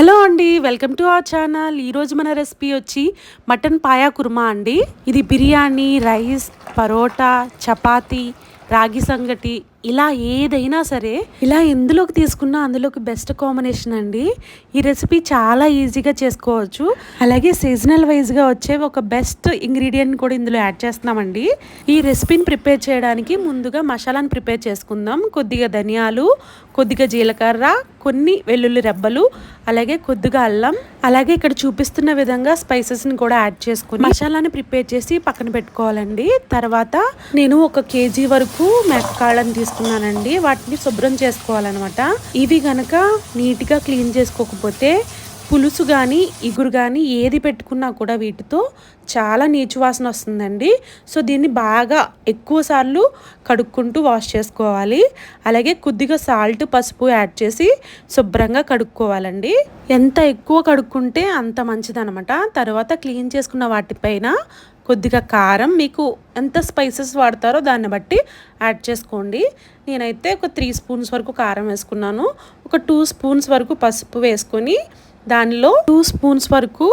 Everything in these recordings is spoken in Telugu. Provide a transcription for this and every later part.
హలో అండి వెల్కమ్ టు అవర్ ఛానల్. ఈరోజు మన రెసిపీ వచ్చి మటన్ పాయా కుర్మా అండి. ఇది బిర్యానీ రైస్ పరోటా చపాతీ రాగి సంగటి ఇలా ఏదైనా సరే ఇలా ఎందులోకి తీసుకున్నా అందులోకి బెస్ట్ కాంబినేషన్ అండి. ఈ రెసిపీ చాలా ఈజీగా చేసుకోవచ్చు. అలాగే సీజనల్ వైజ్గా వచ్చే ఒక బెస్ట్ ఇంగ్రీడియంట్ కూడా ఇందులో యాడ్ చేస్తున్నామండి. ఈ రెసిపీని ప్రిపేర్ చేయడానికి ముందుగా మసాలాను ప్రిపేర్ చేసుకుందాం. కొద్దిగా ధనియాలు కొద్దిగా జీలకర్ర కొన్ని వెల్లుల్లి రెబ్బలు అలాగే కొద్దిగా అల్లం అలాగే ఇక్కడ చూపిస్తున్న విధంగా స్పైసెస్ని కూడా యాడ్ చేసుకుని మసాలాని ప్రిపేర్ చేసి పక్కన పెట్టుకోవాలండి. తర్వాత నేను ఒక కేజీ వరకు మెక్కాళ్ళని తీసుకున్నానండి. వాటిని శుభ్రం చేసుకోవాలన్నమాట. ఇవి గనక నీట్గా క్లీన్ చేసుకోకపోతే పులుసు కానీ ఇగురు కానీ ఏది పెట్టుకున్నా కూడా వీటితో చాలా నీచు వాసన వస్తుందండి. సో దీన్ని బాగా ఎక్కువసార్లు కడుక్కుంటూ వాష్ చేసుకోవాలి. అలాగే కొద్దిగా సాల్ట్ పసుపు యాడ్ చేసి శుభ్రంగా కడుక్కోవాలండి. ఎంత ఎక్కువ కడుక్కుంటే అంత మంచిదనమాట. తర్వాత క్లీన్ చేసుకున్న వాటిపైన కొద్దిగా కారం మీకు ఎంత స్పైసెస్ వాడతారో దాన్ని బట్టి యాడ్ చేసుకోండి. నేనైతే ఒక త్రీ స్పూన్స్ వరకు కారం వేసుకున్నాను. ఒక టూ స్పూన్స్ వరకు పసుపు వేసుకొని దానిలో టూ స్పూన్స్ వరకు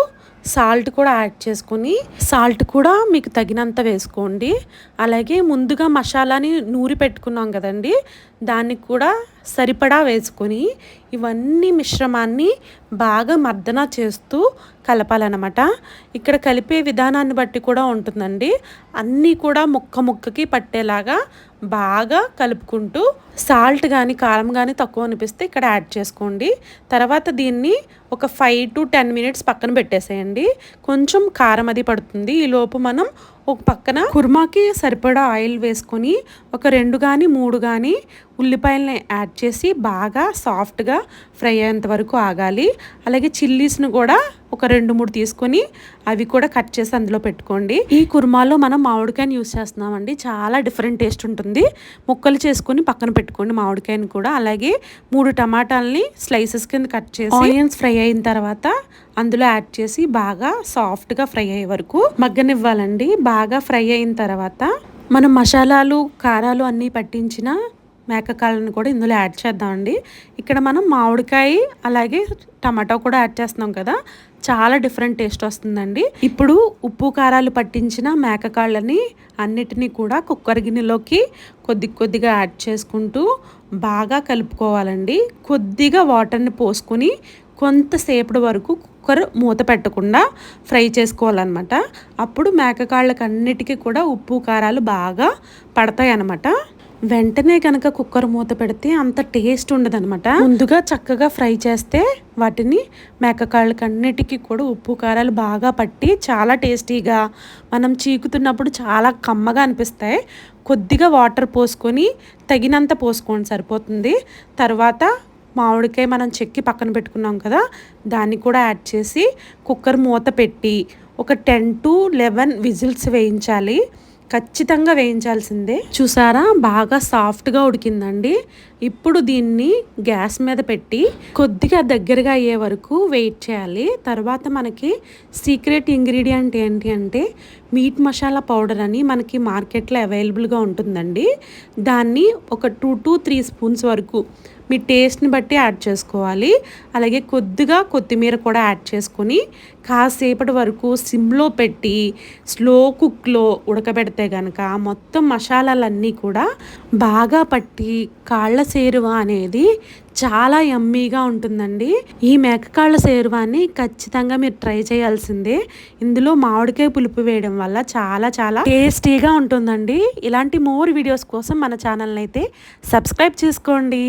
సాల్ట్ కూడా యాడ్ చేసుకొని సాల్ట్ కూడా మీకు తగినంత వేసుకోండి. అలాగే ముందుగా మసాలాని నూరి పెట్టుకున్నాం కదండి దాన్ని కూడా సరిపడా వేసుకొని ఇవన్నీ మిశ్రమాన్ని బాగా మర్దన చేస్తూ కలపాలన్నమాట. ఇక్కడ కలిపే విధానాన్ని బట్టి కూడా ఉంటుందండి. అన్నీ కూడా ముక్క ముక్కకి పట్టేలాగా బాగా కలుపుకుంటూ సాల్ట్ కానీ కారం కానీ తక్కువ అనిపిస్తే ఇక్కడ యాడ్ చేసుకోండి. తర్వాత దీన్ని ఒక ఫైవ్ టు టెన్ మినిట్స్ పక్కన పెట్టేసేయండి. కొంచెం కారం అది పడుతుంది. ఈ లోపు మనం ఒక పక్కన కుర్మాకి సరిపడా ఆయిల్ వేసుకొని ఒక రెండు కానీ మూడు కానీ ఉల్లిపాయలని యాడ్ చేసి బాగా సాఫ్ట్గా ఫ్రై అయ్యేంత వరకు ఆగాలి. అలాగే చిల్లీస్ను కూడా ఒక రెండు మూడు తీసుకొని అవి కూడా కట్ చేసి అందులో పెట్టుకోండి. ఈ కుర్మాలో మనం మామిడికాయని యూస్ చేస్తున్నామండి. చాలా డిఫరెంట్ టేస్ట్ ఉంటుంది. ముక్కలు చేసుకొని పక్కన పెట్టుకోండి మామిడికాయని కూడా. అలాగే మూడు టమాటాలని స్లైసెస్ కింద కట్ చేసి ఆనియన్స్ ఫ్రై అయిన తర్వాత అందులో యాడ్ చేసి బాగా సాఫ్ట్గా ఫ్రై అయ్యే వరకు మగ్గనివ్వాలండి. బాగా ఫ్రై అయిన తర్వాత మనం మసాలాలు కారాలు అన్నీ పట్టించిన మేకకాళ్ళని కూడా ఇందులో యాడ్ చేద్దామండి. ఇక్కడ మనం మామిడికాయ అలాగే టమాటో కూడా యాడ్ చేస్తున్నాం కదా. చాలా డిఫరెంట్ టేస్ట్ వస్తుందండి. ఇప్పుడు ఉప్పు కారాలు పట్టించిన మేకకాళ్ళని అన్నిటినీ కూడా కుక్కర్ గిన్నెలోకి కొద్ది కొద్దిగా యాడ్ చేసుకుంటూ బాగా కలుపుకోవాలండి. కొద్దిగా వాటర్ని పోసుకొని కొంతసేపటి వరకు కుక్కర్ మూత పెట్టకుండా ఫ్రై చేసుకోవాలన్నమాట. అప్పుడు మేకకాళ్ళకి అన్నిటికీ కూడా ఉప్పు కారాలు బాగా పడతాయి అన్నమాట వెంటనే కనుక కుక్కర్ మూత పెడితే అంత టేస్ట్ ఉండదనమాట ముందుగా చక్కగా ఫ్రై చేస్తే వాటిని మేకకాళ్ళకి అన్నిటికీ కూడా ఉప్పు కారాలు బాగా పట్టి చాలా టేస్టీగా మనం చీకుతున్నప్పుడు చాలా కమ్మగా అనిపిస్తాయి. కొద్దిగా వాటర్ పోసుకొని తగినంత పోసుకోండి సరిపోతుంది. తర్వాత మామిడికాయ మనం చెక్కి పక్కన పెట్టుకున్నాం కదా దాన్ని కూడా యాడ్ చేసి కుక్కర్ మూత పెట్టి ఒక టెన్ టు లెవెన్ విజిల్స్ వేయించాలి. ఖచ్చితంగా వేయించాల్సిందే. చూసారా? బాగా సాఫ్ట్గా ఉడికిందండి. ఇప్పుడు దీన్ని గ్యాస్ మీద పెట్టి కొద్దిగా దగ్గరగా అయ్యే వరకు వెయిట్ చేయాలి. తర్వాత మనకి సీక్రెట్ ఇంగ్రీడియంట్ ఏంటి అంటే మీట్ మసాలా పౌడర్ అని మనకి మార్కెట్లో అవైలబుల్గా ఉంటుందండి. దాన్ని ఒక టూ టు త్రీ స్పూన్స్ వరకు మీ టేస్ట్ని బట్టి యాడ్ చేసుకోవాలి. అలాగే కొద్దిగా కొత్తిమీర కూడా యాడ్ చేసుకొని కాసేపటి వరకు సిమ్లో పెట్టి స్లో కుక్లో ఉడకబెడితే కనుక మొత్తం మసాలాలన్నీ కూడా బాగా పట్టి కాళ్ళ సేరువ అనేది చాలా యమ్మీగా ఉంటుందండి. ఈ మేకకాళ్ళ సేరువాన్ని ఖచ్చితంగా మీరు ట్రై చేయాల్సిందే. ఇందులో మామిడికాయ పులుపు వేయడం వల్ల చాలా చాలా టేస్టీగా ఉంటుందండి. ఇలాంటి మోర్ వీడియోస్ కోసం మన ఛానల్ని అయితే సబ్స్క్రైబ్ చేసుకోండి.